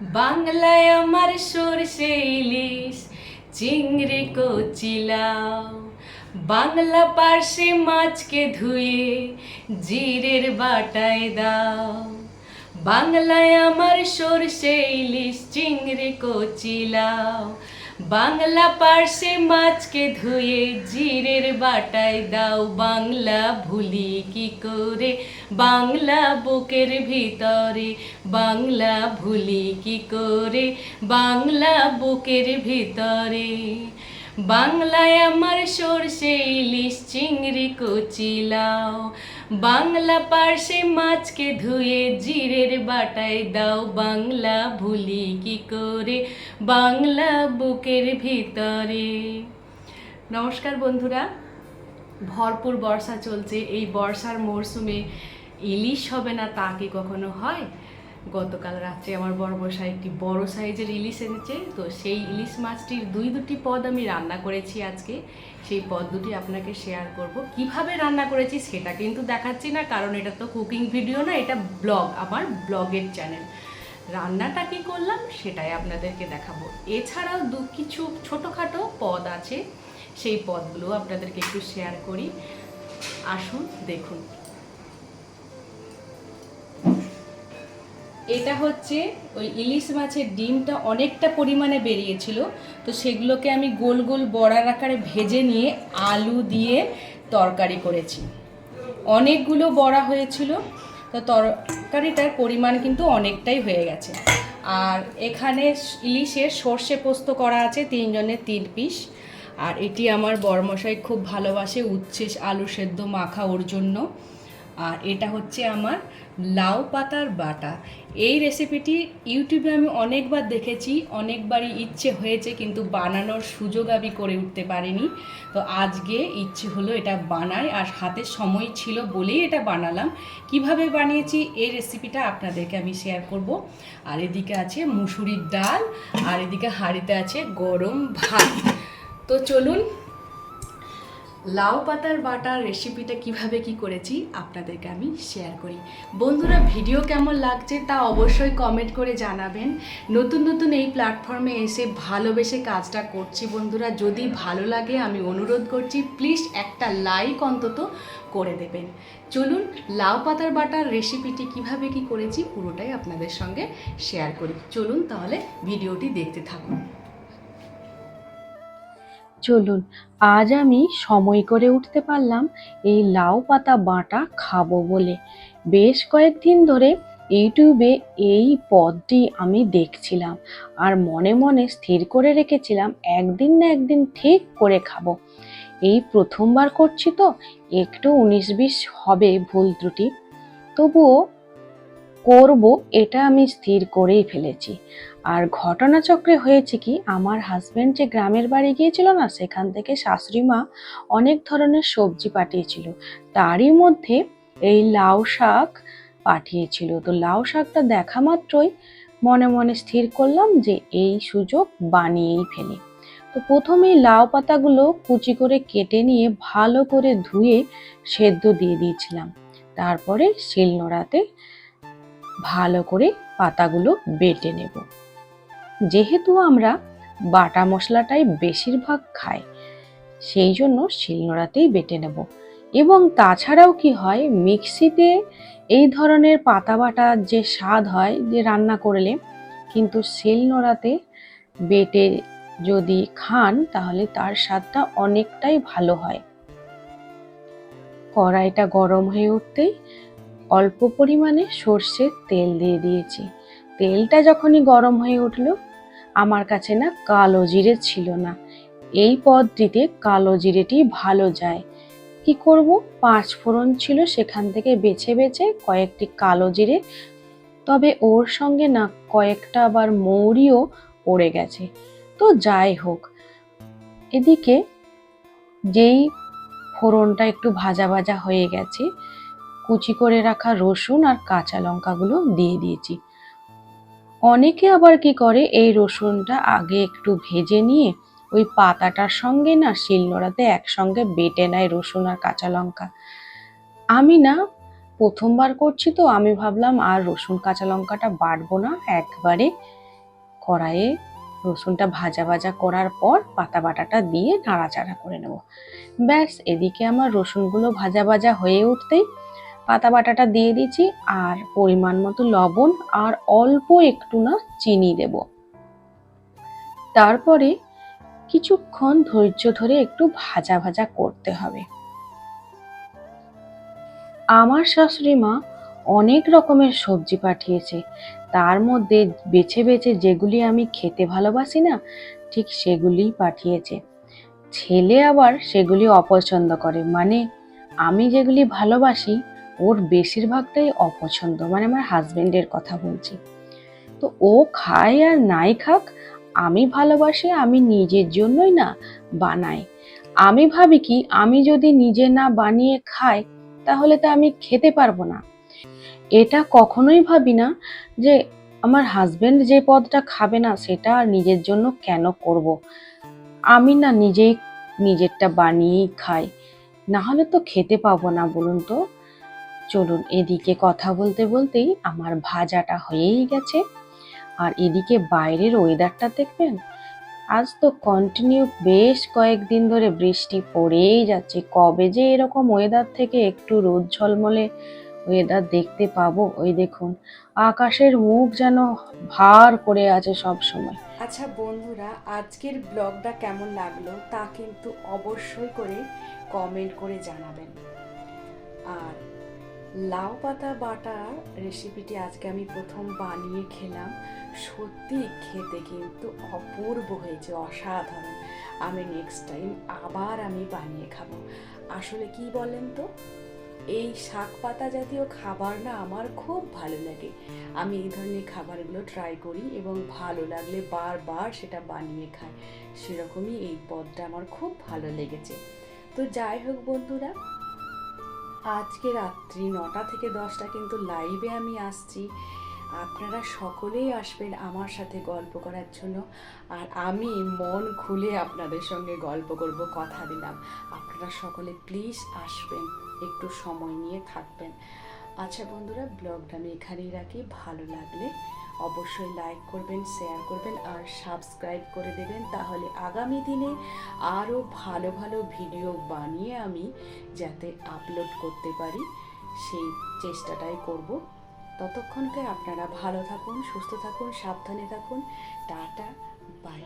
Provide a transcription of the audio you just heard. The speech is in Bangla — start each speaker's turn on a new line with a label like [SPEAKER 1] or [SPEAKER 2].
[SPEAKER 1] বাংলায় আমার সরষে ইলিশ, চিংড়ি কচিলাও বাংলা পার্শ্বে মাছকে ধুয়ে জিরের বাটায় দাও। বাংলায় আমার সরষে ইলিশ, চিংড়ি কচিলাও বাংলা পার্শে মাছকে ধুয়ে জিরের বাটায় দাও। বাংলা ভুলি কি করে? বাংলা বুকের ভিতরে। বাংলা ভুলি কি করে? বাংলা বুকের ভিতরে। বাংলায় আমার সরষে, ইলিশ, চিংড়ি কচিলাও বাংলা পার্শ্বে মাছকে ধুয়ে জিরের বাটায় দাও। বাংলা ভুলি কি করে? বাংলা বুকের ভিতরে। নমস্কার বন্ধুরা। ভরপুর বর্ষা চলছে। এই বর্ষার মরশুমে ইলিশ হবে না তা কি কখনো হয়? গতকাল রাত্রে আমার বড় বসায় একটি বড় সাইজের ইলিশ এনেছে। তো সেই ইলিশ মাছটির দুই দুটি পদ আমি রান্না করেছি আজকে। সেই পদ দুটি আপনাকে শেয়ার করব। কীভাবে রান্না করেছি সেটা কিন্তু দেখাচ্ছি না, কারণ এটা তো কুকিং ভিডিও না, এটা ব্লগ আমার ব্লগের চ্যানেল রান্নাটা কি করলাম সেটাই আপনাদেরকে দেখাবো। এছাড়াও দু কিছু ছোটোখাটো পদ আছে, সেই পদগুলো আপনাদেরকে একটু শেয়ার করি। আসুন, দেখুন। এটা হচ্ছে ওই ইলিশ মাছের ডিমটা অনেকটা পরিমাণে বেরিয়েছিল। তো সেগুলোকে আমি গোল গোল বড়ার আকারে ভেজে নিয়ে আলু দিয়ে তরকারি করেছি। অনেকগুলো বড়া হয়েছিল, তো তরকারিটার পরিমাণ কিন্তু অনেকটাই হয়ে গেছে। আর এখানে ইলিশের সর্ষে পোস্ত করা আছে তিনজনের তিন পিস। আর এটি আমার বরমশাই খুব ভালোবাসে, উচ্ছে, আলু সেদ্ধ, মাখা ওর জন্য। আর এটা হচ্ছে আমার লাউ পাতার বাটা। এই রেসিপিটি ইউটিউবে আমি অনেকবার দেখেছি, অনেকবারই ইচ্ছে হয়েছে, কিন্তু বানানোর সুযোগ আমি করে উঠতে পারিনি। তো আজকে ইচ্ছে হলো এটা বানাই, আর হাতে সময় ছিল বলেই এটা বানালাম। কীভাবে বানিয়েছি, এই রেসিপিটা আপনাদেরকে আমি শেয়ার করব। আর এদিকে আছে মুসুরির ডাল, আর এদিকে হাঁড়িতে আছে গরম ভাত। তো চলুন লাউ পাতার বাটার রেসিপিটা কীভাবে কি করেছি, আপনাদেরকে আমি শেয়ার করি। বন্ধুরা ভিডিও কেমন লাগছে তা অবশ্যই কমেন্ট করে জানাবেন। নতুন নতুন এই প্ল্যাটফর্মে এসে ভালোবেসে কাজটা করছি বন্ধুরা। যদি ভালো লাগে, আমি অনুরোধ করছি প্লিজ একটা লাইক অন্তত করে দেবেন। চলুন, লাউ পাতার বাটার রেসিপিটি কীভাবে কি করেছি, পুরোটাই আপনাদের সঙ্গে শেয়ার করি। চলুন তাহলে ভিডিওটি দেখতে থাকুন।
[SPEAKER 2] চলুন, আজ আমি সময় করে উঠতে পারলাম এই লাউ পাতা বাটা খাব বলে। বেশ কয়েকদিন ধরে ইউটিউবে এই পদটি আমি দেখছিলাম আর মনে মনে স্থির করে রেখেছিলাম একদিন না একদিন ঠিক করে খাব। এই প্রথমবার করছি তো, একটু উনিশ বিশ হবে ভুল ত্রুটি। তবুও করব, এটা আমি স্থির করেই ফেলেছি। আর ঘটনাচক্রে হয়েছে কি, আমার হাজবেন্ড যে গ্রামের বাড়ি গিয়েছিল না, সেখান থেকে শাশুড়ি মা অনেক ধরনের সবজি পাঠিয়েছিল। তারই মধ্যে এই লাউ শাক পাঠিয়েছিল। তো লাউ শাকটা দেখা মাত্রই মনে মনে স্থির করলাম যে এই সুযোগ বানিয়েই ফেলি। তো প্রথমেই লাউ পাতাগুলো কুচি করে কেটে নিয়ে ভালো করে ধুয়ে সেদ্ধ দিয়ে দিয়েছিলাম। তারপরে শিলনোড়াতে ভালো করে পাতাগুলো বেটে নেব। যেহেতু আমরা বাটা মশলাটাই বেশিরভাগ খাই, সেই জন্য শিলনোড়াতেই বেটে নেব। এবং তাছাড়াও কি হয়, মিক্সিতে এই ধরনের পাতা বাটার যে স্বাদ হয় যে রান্না করলে, কিন্তু শিলনোড়াতে বেটে যদি খান, তাহলে তার স্বাদটা অনেকটাই ভালো হয়। কড়াইটা গরম হয়ে উঠতেই অল্প পরিমাণে সর্ষের তেল দিয়ে দিয়েছি। তেলটা যখনই গরম হয়ে উঠল, আমার কাছে না কালো জিরে ছিল না। এই পদটিতে কালো জিরেটি ভালো যায়। কি করব? পাঁচ ফোড়ন ছিল সেখান থেকে বেছে বেছে কয়েকটি কালো জিরে, তবে ওর সঙ্গে না কয়েকটা আবার মৌরিও পড়ে গেছে। তো যাই হোক, এদিকে যেই ফোড়নটা একটু ভাজা ভাজা হয়ে গেছে কুচি করে রাখা রসুন আর কাঁচা লঙ্কাগুলো দিয়ে দিয়েছি। অনেকে আবার কি করে, এই রসুনটা আগে একটু ভেজে নিয়ে ওই পাতাটার সঙ্গে না শিলনোড়াতে একসঙ্গে বেটে নেয় রসুন আর কাঁচা লঙ্কা। আমি না, প্রথমবার করছি তো, আমি ভাবলাম আর রসুন কাঁচা লঙ্কাটা বাটবো না। একবারে কড়াইয়ে রসুনটা ভাজা ভাজা করার পর পাতা বাটাটা দিয়ে নাড়াচাড়া করে নেব। ব্যাস, এদিকে আমার রসুনগুলো ভাজা ভাজা হয়ে উঠতেই পাতা বাটাটা দিয়ে দিচ্ছি, আর পরিমাণ মতো লবণ, আর অল্প একটু না চিনি দেব। তারপরে কিছুক্ষণ ধৈর্য ধরে একটু ভাজা ভাজা করতে হবে। আমার শাশুড়ি মা অনেক রকমের সবজি পাঠিয়েছে। তার মধ্যে বেছে বেছে যেগুলি আমি খেতে ভালোবাসি না, ঠিক সেগুলিই পাঠিয়েছে। ছেলে আবার সেগুলি অপছন্দ করে। মানে আমি যেগুলি ভালোবাসি ওর বেশিরভাগটাই অপছন্দ মানে আমার হাজবেন্ডের কথা বলছি। তো ও খায় আর নাই খাক, আমি ভালোবাসি, আমি নিজের জন্যই না বানাই। আমি ভাবি কি, আমি যদি নিজে না বানিয়ে খাই, তাহলে তো আমি খেতে পারব না। এটা কখনোই ভাবি না যে আমার হাজবেন্ড যে পদটা খাবে না, সেটা আর নিজের জন্য কেন করব। আমি না নিজেই নিজেরটা বানিয়েই খাই। না হলে তো খেতে পাবো না, বলুন তো। চলুন এদিকে কথা বলতে বলতেই আমার ভাজাটা হয়েই গেছে। আর এদিকে বাইরের ওয়েদারটা দেখবেন? আজ তো কন্টিনিউ বেশ কয়েকদিন ধরে বৃষ্টি পড়েই যাচ্ছে। কবে যে এরকম ওয়েদার থেকে একটু রোদ ঝলমলে ওয়েদার দেখতে পাবো? ওই দেখুন, আকাশের মুখ যেন ভার করে আছে সব সময়
[SPEAKER 1] আচ্ছা বন্ধুরা, আজকের ব্লগটা কেমন লাগল তা কিন্তু অবশ্যই করে কমেন্ট করে জানাবেন। আর লাউ পাতা বাটার রেসিপিটি আজকে আমি প্রথম বানিয়ে খেলাম। সত্যি খেতে কিন্তু অপূর্ব হয়েছে, অসাধারণ। আমি নেক্সট টাইম আবার আমি বানিয়ে খাব। আসলে কি বলেন তো? এই শাক পাতা জাতীয় খাবার না আমার খুব ভালো লাগে। আমি এই ধরনের খাবারগুলো ট্রাই করি এবং ভালো লাগলে বারবার সেটা বানিয়ে খাই। সেরকমই এই পদটা আমার খুব ভালো লেগেছে। তো যাই হোক বন্ধুরা আজকে রাত্রি নটা থেকে দশটা কিন্তু লাইভে আমি আসছি। আপনারা সকলেই আসবেন আমার সাথে গল্প করার জন্য। আর আমি মন খুলে আপনাদের সঙ্গে গল্প করব, কথা দিলাম। আপনারা সকলে প্লিজ আসবেন, একটু সময় নিয়ে থাকবেন। আচ্ছা বন্ধুরা ব্লগটা আমি এখানেই রাখি। ভালো লাগলে অবশ্যই লাইক করবেন শেয়ার করবেন আর সাবস্ক্রাইব করে দেবেন। তাহলে আগামী দিনে আরও ভালো ভালো ভিডিও বানিয়ে আমি যাতে আপলোড করতে পারি, সেই চেষ্টাটাই করব। ততক্ষণকে আপনারা ভালো থাকুন, সুস্থ থাকুন, সাবধানে থাকুন। Tata bye